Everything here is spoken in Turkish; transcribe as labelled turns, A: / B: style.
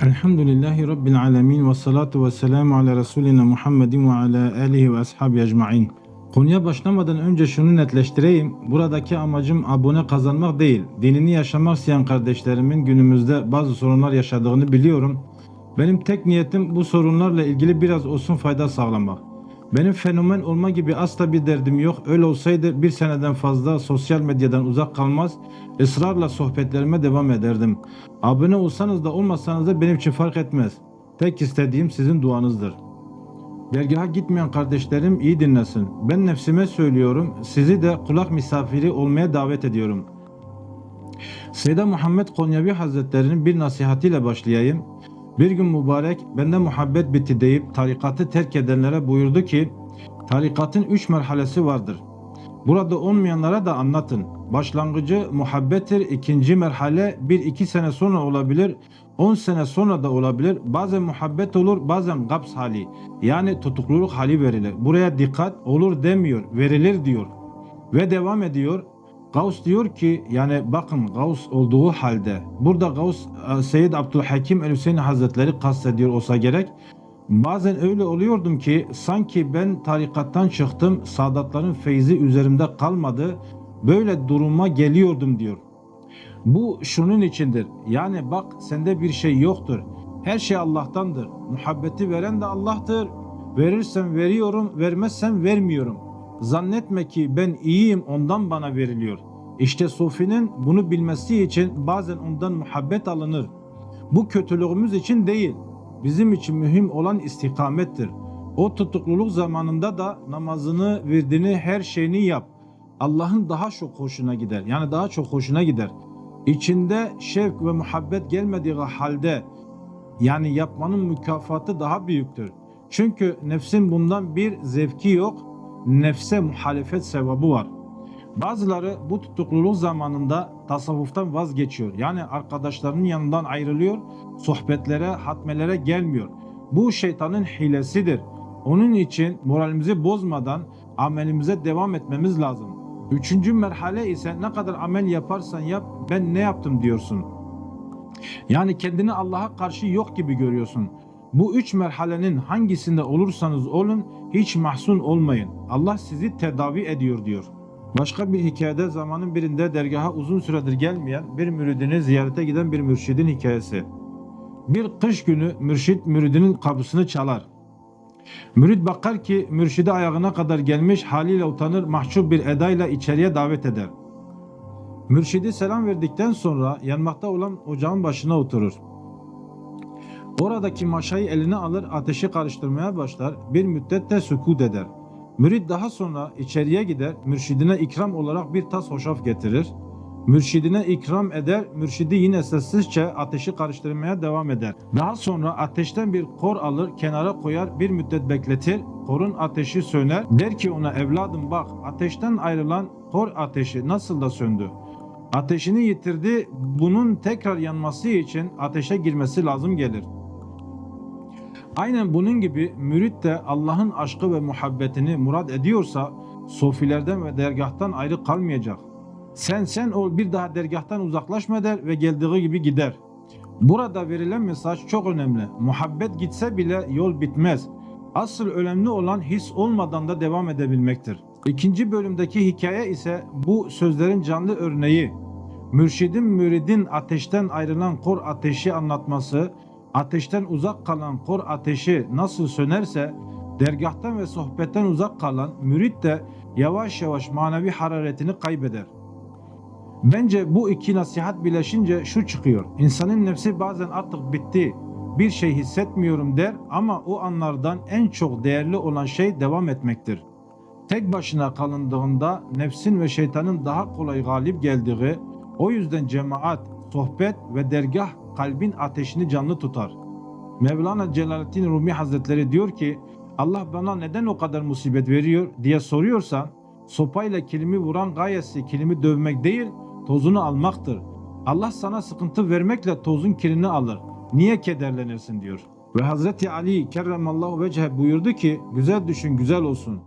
A: Elhamdülillahi Rabbil alemin ve salatu ve selamu ala Resulina Muhammedin ve ala alihi ve ashabi ecma'in. Konuya başlamadan önce şunu netleştireyim. Buradaki amacım abone kazanmak değil. Dinini yaşamak isteyen kardeşlerimin günümüzde bazı sorunlar yaşadığını biliyorum. Benim tek niyetim bu sorunlarla ilgili biraz olsun fayda sağlamak. Benim fenomen olma gibi asla bir derdim yok. Öyle olsaydı bir seneden fazla sosyal medyadan uzak kalmaz, ısrarla sohbetlerime devam ederdim. Abone olsanız da olmasanız da benim için fark etmez. Tek istediğim sizin duanızdır. Dergaha gitmeyen kardeşlerim iyi dinlesin. Ben nefsime söylüyorum, sizi de kulak misafiri olmaya davet ediyorum. Seyyid Muhammed Konyavi Hazretleri'nin bir nasihatiyle başlayayım. Bir gün mübarek bende muhabbet bitti deyip tarikatı terk edenlere buyurdu ki tarikatın üç merhalesi vardır. Burada olmayanlara da anlatın. Başlangıcı muhabbettir. ikinci merhale bir iki sene sonra olabilir. on sene sonra da olabilir. Bazen muhabbet olur bazen gaps hali. Yani tutukluluk hali verilir. Buraya dikkat olur demiyor. Verilir diyor. Ve devam ediyor. Gavs diyor ki yani bakın Gavs olduğu halde burada Gavs e, Seyyid Abdülhakim El Hüseyin Hazretleri kastediyor olsa gerek. Bazen öyle oluyordum ki sanki ben tarikattan çıktım Sadatların feyzi üzerimde kalmadı. Böyle duruma geliyordum diyor. Bu şunun içindir. Yani bak sende bir şey yoktur. Her şey Allah'tandır. Muhabbeti veren de Allah'tır. Verirsen veriyorum, vermezsen vermiyorum. Zannetme ki ben iyiyim ondan bana veriliyor. İşte Sofi'nin bunu bilmesi için bazen ondan muhabbet alınır. Bu kötülüğümüz için değil. Bizim için mühim olan istikamettir. O tutukluluk zamanında da namazını, virdini, her şeyini yap. Allah'ın daha çok hoşuna gider. Yani daha çok hoşuna gider. İçinde şevk ve muhabbet gelmediği halde yani yapmanın mükafatı daha büyüktür. Çünkü nefsin bundan bir zevki yok, nefse muhalefet sevabı var. Bazıları bu tutukluluk zamanında tasavvuftan vazgeçiyor. Yani arkadaşlarının yanından ayrılıyor, sohbetlere, hatmelere gelmiyor. Bu şeytanın hilesidir. Onun için moralimizi bozmadan amelimize devam etmemiz lazım. Üçüncü merhale ise ne kadar amel yaparsan yap ben ne yaptım diyorsun. Yani kendini Allah'a karşı yok gibi görüyorsun. Bu üç merhalenin hangisinde olursanız olun hiç mahzun olmayın. Allah sizi tedavi ediyor diyor. Başka bir hikayede zamanın birinde dergaha uzun süredir gelmeyen bir müridini ziyarete giden bir mürşidin hikayesi. Bir kış günü mürşid müridinin kapısını çalar. Mürid bakar ki mürşidi ayağına kadar gelmiş haliyle utanır mahcup bir edayla içeriye davet eder. Mürşidi selam verdikten sonra yanmakta olan ocağın başına oturur. Oradaki maşayı eline alır ateşi karıştırmaya başlar bir müddet de sükut eder. Mürid daha sonra içeriye gider mürşidine ikram olarak bir tas hoşaf getirir. Mürşidine ikram eder, mürşidi yine sessizce ateşi karıştırmaya devam eder. Daha sonra ateşten bir kor alır, kenara koyar, bir müddet bekletir. Korun ateşi söner. Der ki ona evladım bak ateşten ayrılan kor ateşi nasıl da söndü. Ateşini yitirdi, bunun tekrar yanması için ateşe girmesi lazım gelir. Aynen bunun gibi mürit de Allah'ın aşkı ve muhabbetini murad ediyorsa sofilerden ve dergahtan ayrı kalmayacak. Sen sen ol bir daha dergahtan uzaklaşma der ve geldiği gibi gider. Burada verilen mesaj çok önemli. Muhabbet gitse bile yol bitmez. Asıl önemli olan his olmadan da devam edebilmektir. İkinci bölümdeki hikaye ise bu sözlerin canlı örneği. Mürşidin müridin ateşten ayrılan kor ateşi anlatması, ateşten uzak kalan kor ateşi nasıl sönerse, dergahtan ve sohbetten uzak kalan mürit de yavaş yavaş manevi hararetini kaybeder. Bence bu iki nasihat birleşince şu çıkıyor. İnsanın nefsi bazen artık bitti, bir şey hissetmiyorum der ama o anlardan en çok değerli olan şey devam etmektir. Tek başına kalındığında nefsin ve şeytanın daha kolay galip geldiği, o yüzden cemaat, sohbet ve dergah kalbin ateşini canlı tutar. Mevlana Celaleddin Rumi Hazretleri diyor ki, Allah bana neden o kadar musibet veriyor diye soruyorsan, sopayla kilimi vuran gayesi kilimi dövmek değil, tozunu almaktır. Allah sana sıkıntı vermekle tozun kirini alır. Niye kederlenirsin diyor. Ve Hazreti Ali kerremallahu vecehe buyurdu ki güzel düşün güzel olsun.